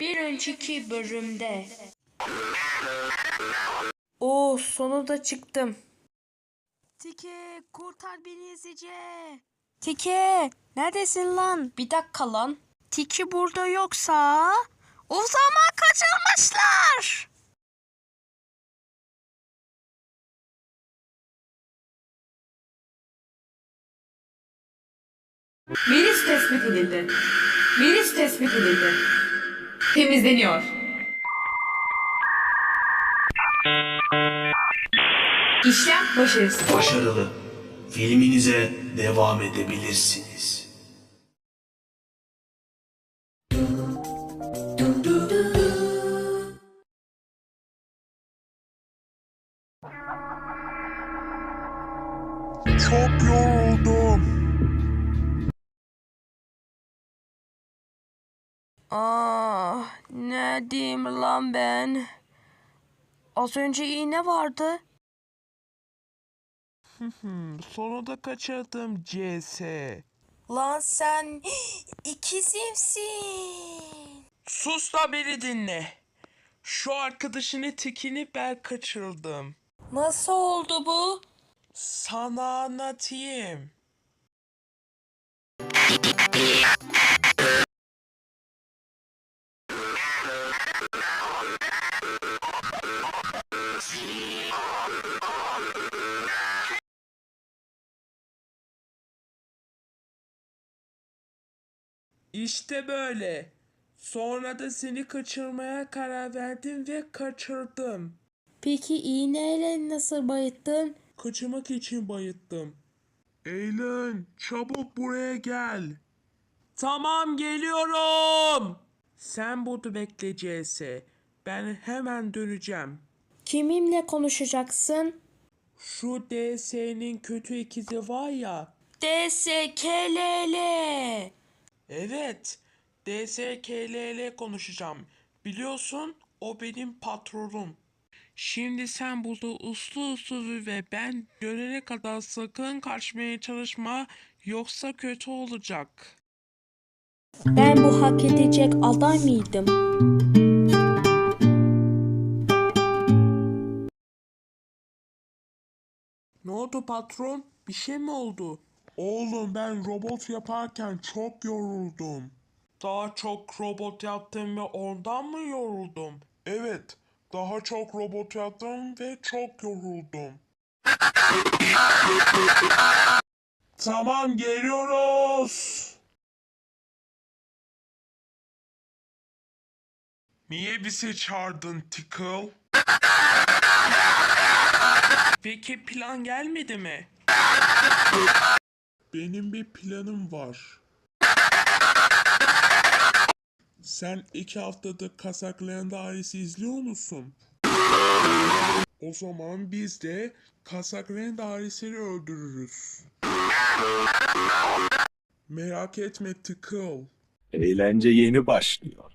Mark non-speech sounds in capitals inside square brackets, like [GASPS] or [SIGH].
Bir önceki bölümde. Oo sonunda çıktım. Tike kurtar beni Ezice. Tike neredesin lan? Bir dakika lan. Tiki burada yoksa o zaman kaçırmışlar. Virüs tespit edildi. Virüs tespit edildi. Temizleniyor. İşlem başarısız. Başarılı. Filminize devam edebilirsiniz. Çok yoruldum. Ah ne diyeyim lan ben? Az önce iğne vardı. [LAUGHS] Sonunda kaçırdım CS. Lan sen [GASPS] ikizimsin. Sus da beni dinle. Şu arkadaşını tikini ben kaçırdım. Nasıl oldu bu? Sana anlatayım. İşte böyle. Sonra da seni kaçırmaya karar verdim ve kaçırdım. Peki iğneyle nasıl bayıttın? Kaçırmak için bayıttım. Eylül çabuk buraya gel. Tamam geliyorum. Sen burada bekle CS. Ben hemen döneceğim. Kiminle konuşacaksın? Şu DS'nin kötü ikizi var ya. DSKLL. Evet. DSKLL konuşacağım. Biliyorsun o benim patronum. Şimdi sen burada uslu uslu ve ben dönene kadar sakın kaçmaya çalışma yoksa kötü olacak. Ben bu hak edecek aday mıydım? Ne oldu patron? Bir şey mi oldu? Oğlum ben robot yaparken çok yoruldum. Daha çok robot yaptım ve ondan mı yoruldum? Evet, daha çok robot yaptım ve çok yoruldum. tamam geliyoruz. Niye bizi çağırdın Tickle? Peki plan gelmedi mi? Benim bir planım var. Sen iki haftadır Kasaklayan Dairesi izliyor musun? O zaman biz de Kasaklayan Dairesi'ni öldürürüz. Merak etme Tıkıl. Eğlence yeni başlıyor.